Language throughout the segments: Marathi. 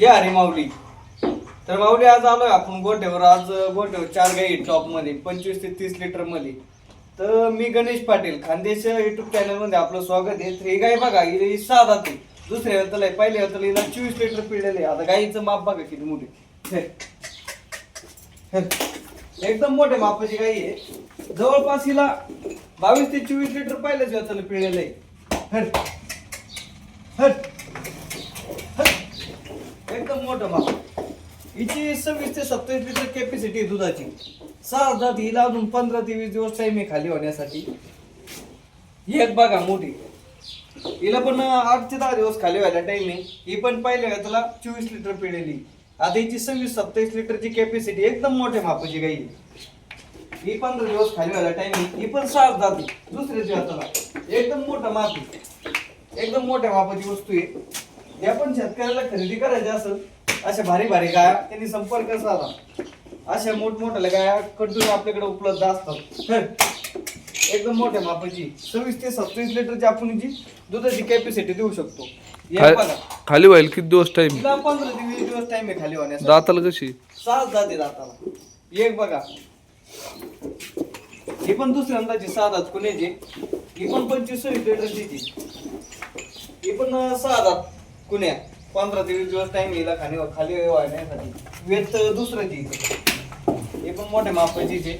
जे हरी माऊली. तर माऊली आज आलोय आपण गोट्यावर. आज गोट्यावर चार गाई टॉपमध्ये पंचवीस ते तीस लिटरमध्ये तर मी गणेश पाटील खानदेश युट्यूब चॅनलमध्ये आपलं स्वागत आहे. तर हे गाय बघा ही सहा जाते दुसऱ्या वेळेला आहे पहिल्या वेळेला हिला चोवीस लिटर पिळलेले आता गाईचं माप बघा किती मोठी एकदम मोठे मापाची गाई आहे. जवळपास हिला बावीस ते चोवीस लिटर पहिल्याच वेळेला पिळलेलं आहे. हर हर मोठं माप हिची सव्वीस ते सत्तावीस लिटर कॅपॅसिटी आहे दुधाची. सहा हजार हिला अजून पंधरा ते वीस दिवस टाईम आहे खाली होण्यासाठी. ही एक बघा मोठी. हिला पण आठ ते दहा दिवस खाली व्हायला टाईम आहे. ही पण पहिले त्याला चोवीस लिटर पिळेली आता हिची सव्वीस सत्तावीस लिटरची कॅपॅसिटी एकदम मोठ्या मापाची गाई ही पंधरा दिवस खाली व्हायला टाईम आहे. ही पण सहा जाते दुसऱ्या दिवसाला. एकदम मोठा माप एकदम मोठ्या मापाची वस्तू आहे. या पण शेतकऱ्याला खरेदी करायची असेल अशा भारी भारी गाया त्यांनी संपर्क साधा. अशा मोठमोठ्या गाया कंटिन्यू आपल्याकडे उपलब्ध असतात. एकदम मोठ्या मापाची सव्वीस ते सत्तावीस लिटरची आपण जी दुधाची कॅपॅसिटी देऊ शकतो. या बघा. खाली व्हायला किती दिवस टाइम तिला पंधरा ते वीस दिवस टाइम आहे खाली होण्यासाठी. दाताला कशी? सहा जाते दाताला. एक बघा. ही पण दुसऱ्या अंदाजी सहा दात कुण्याची ही पण पंचवीस सव्वीस लिटरची ही पण अं, सहा दात कुण्या? पंधरा ते वीस दिवस टाइम येईल खाली खाली वाढण्यासाठी. वेत दुसऱ्याची हे पण मोठ्या मापाची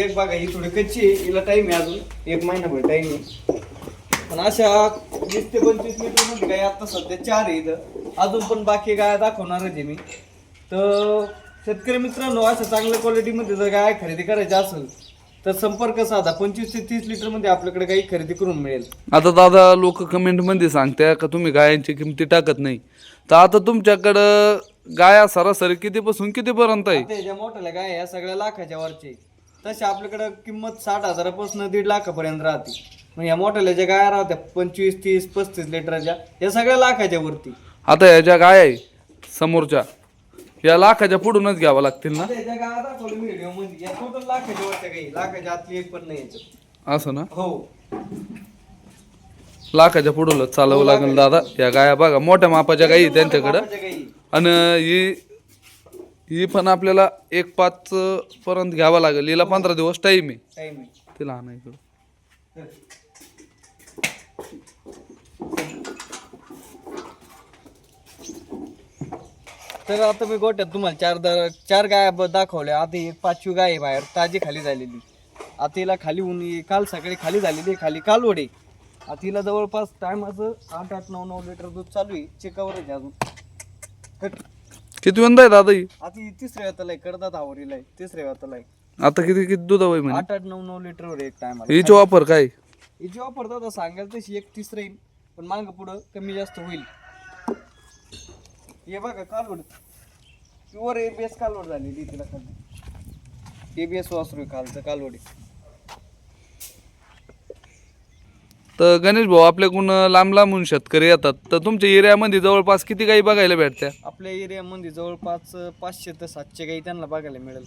एक बघा ही थोडी कच्ची आहे हिला टाइम आहे अजून. एक महिनाभर टाइम आहे. पण अशा वीस ते पंचवीस लिटरमध्ये गाय आता सध्या चार आहे इथं. अजून पण बाकी गाय दाखवणारच आहे मी. तर शेतकरी मित्रांनो अशा चांगल्या क्वालिटीमध्ये जर गाय खरेदी करायची असेल तर संपर्क साधा. पंचवीस ते तीस लिटरमध्ये आपल्याकडे गाई खरेदी करून मिळेल. आता दादा लोक कमेंटमध्ये सांगते का तुम्ही गायांची किमती टाकत नाही? तर आता तुमच्याकडं गाया सरासरी कितीपासून कितीपर्यंत आहे? आता ज्या मोठ्या गाय या सगळ्या लाखाच्या वरचे तसे आपल्याकडे किंमत साठ हजारापासून दीड लाखापर्यंत राहते. मग या मोठ्याल्या ज्या गाया राहत्या पंचवीस तीस पस्तीस लिटरच्या या सगळ्या लाखाच्या वरती. आता ह्या ज्या गाय आहे समोरच्या या लाखाच्या पुढूनच घ्यावं लागतील ना? आता याच्या गाया दाखवलं मी व्हिडिओमध्ये. या टोटल लाखाच्या वरच्या गाई लाखाच्या आतली एक पण नाही याच्यात. असं ना? हो. लाखाच्या पुढूनच चालवं लागेल दादा. या गाया बघा मोठ्या मापाच्या गाई आहे त्यांच्याकडं. गाई. आणि ही ही पण आपल्याला एक पाच पर्यंत घ्यावं लागेल. हिला पंधरा दिवस टाईम आहे. Time आहे. तिला आणायचं तर आता मी गोट्यात तुम्हाला चार दर चार गाया दाखवल्या. आता एक पाचवी गाय आहे बाहेर ताजी खाली झालेली. आता हिला खाली ऊन काल सकाळी खाली झालेली आहे, खाली कालवडे आता हिला जवळपास टायमाचं आठ आठ नऊ नऊ लिटर दूध चालू आहे. चेकावर आहे अजून. किती वंदा आहे दादा ही? आता ही तिसऱ्या वेताला आहे कडदात आवरीला आहे तिसऱ्या वेताला आहे. आता किती किती दूध हवंय म्हणे? आठ आठ नऊ नऊ लिटरवर आहे एक टायमाला हिची वापर काय? हिची ऑफर दादा सांगाल तशी एक तीस राहील पण माग पुढं कमी जास्त होईल. हे बघा कालवड. प्युअर एबीएस कालवड झालेली तिला खाली. एबीएस वासरू आहे खालचं कालवडी तर गणेश भाऊ आपल्याकडून लांब लांबून शेतकरी येतात. तर तुमच्या एरियामध्ये जवळपास किती गाई बघायला भेटत्या? आपल्या एरियामध्ये जवळपास पाचशे ते सातशे गाई त्यांना बघायला मिळेल.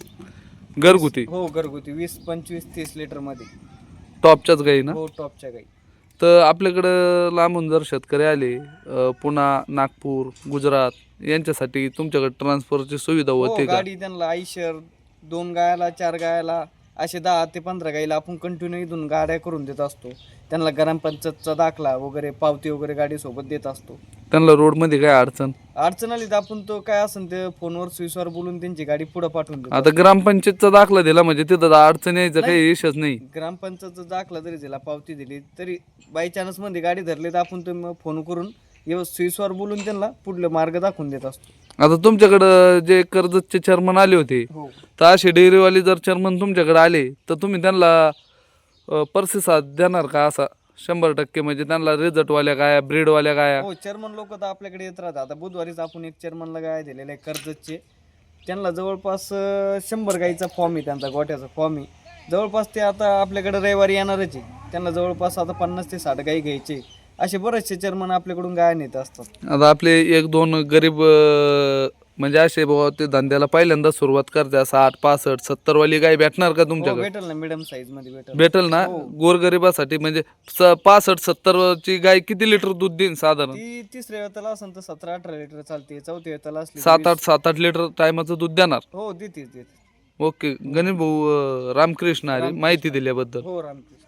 घरगुती? हो घरगुती. वीस पंचवीस तीस लिटरमध्ये टॉपच्याच गाई ना? हो टॉपच्या गाई तर आपल्याकडं लांबून जर शेतकरी आले पुणा नागपूर गुजरात यांच्यासाठी तुमच्याकडे ट्रान्सफरची सुविधा हो होते का? गाडी त्यांना आयशर दोन गायाला चार गायाला असे दहा ते पंधरा गाईला आपण कंटिन्यू इथून गाड्या करून देत असतो. त्यांना ग्रामपंचायतचा दाखला वगैरे पावती वगैरे गाडी सोबत देत असतो. त्यांना रोडमध्ये काय अडचण? अडचण आली तर आपण तो काय असेल ते फोनवर स्विचवर बोलून त्यांची गाडी पुढे पाठवून देतो. आता ग्रामपंचायतचा दाखला दिला म्हणजे तिथं अडचण यायचं काही विषयच नाही. ग्रामपंचायतचा दाखला जरी दिला पावती दिली तरी बाय चान्समध्ये गाडी धरली तर आपण तुम्ही फोन करून व्यवस्थित स्विचवर बोलून त्यांना पुढले मार्ग दाखवून देत असतो. आता तुमच्याकडं जे कर्जतचे चेअरमन आले होते हो. तर असे डेअरीवाले जर चेअरमन तुमच्याकडे आले तर तुम्ही त्यांना प्रतिसाद देणार का असा? शंभर टक्के म्हणजे त्यांना रिझल्टवाल्या गाया ब्रीडवाल्या गाया हो चेअरमन लोक तर आपल्याकडे येत राहतात. आता बुधवारीच आपण एक चेअरमनला गाय दिलेले आहे कर्जतचे. त्यांना जवळपास अं, शंभर गाईचा फॉर्म आहे त्यांचा गोट्याचा फॉर्म आहे. जवळपास ते आता आपल्याकडे रविवारी येणारच आहे. त्यांना जवळपास आता पन्नास ते साठ गाई घ्यायचे. असे बरेचसे चेअरमन आपल्याकडून गाय नेत असतात. आता आपले एक दोन गरीब अं, म्हणजे असे बाबा ते धंद्याला पहिल्यांदा सुरुवात करते. साठ पासष्ट सत्तर वाली गाय भेटणार का हो, तुमच्याकडे? भेटेल ना मिडियम साईजमध्ये भेटेल. भेटेल ना? हो. गोरगरिबासाठी म्हणजे स- पासष्ट सत्तर ची गाय किती लिटर दूध देईन साधारण? ती तिसऱ्या वेळेला असेल तर सतरा अठरा लिटर चालते. चौथ्या वेळेला असली तर सात वीस. आठ सात आठ लिटर टायमाचं दूध देणार? हो देते देते. ओके. गणेश भाऊ अं, रामकृष्ण हरी माहिती दिल्याबद्दल. हो रामकृष्ण.